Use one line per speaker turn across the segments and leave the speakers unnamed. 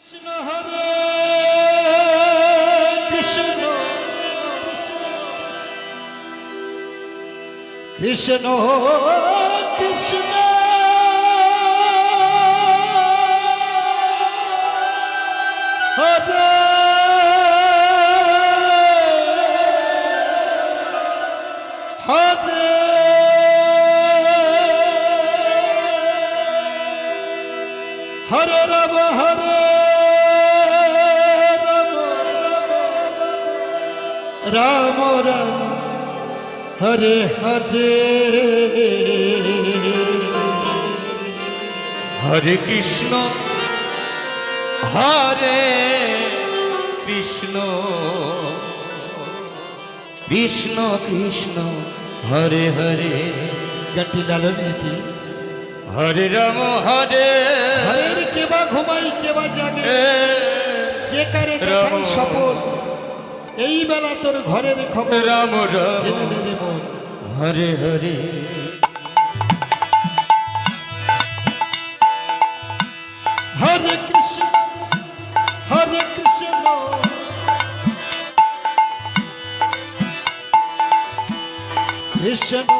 কৃষ্ণ হরে কৃষ্ণ কৃষ্ণ কৃষ্ণ হরে হরে হরে রব হরে রাম রাম হরে হরে
হরে কৃষ্ণ হরে কৃষ্ণ কৃষ্ণ কৃষ্ণ হরে হরে
গানটি লালন নীতি
হরে রাম হরে
হরের কেবা ঘুমাই কেবা জাগে কে কারে দেখাই সফল এই বেলা তোর ঘরের খবর
হরে হরে
হরে কৃষ্ণ হরে কৃষ্ণ কৃষ্ণ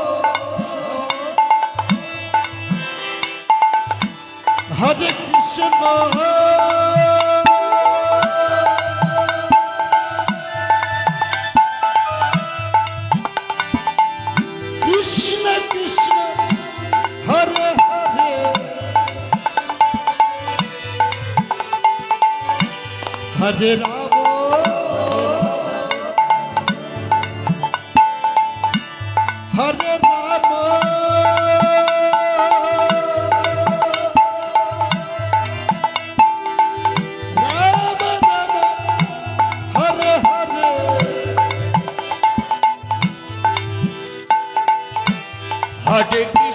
বাজে রাম হরে রাম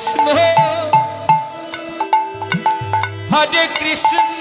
কৃষ্ণ হরে কৃষ্ণ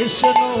বিষ্ণু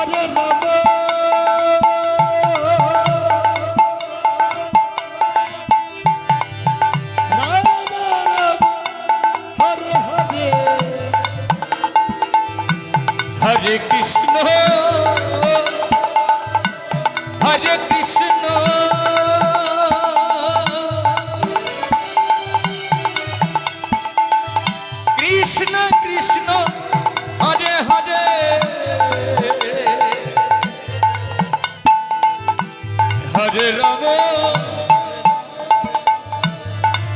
হরে বাবা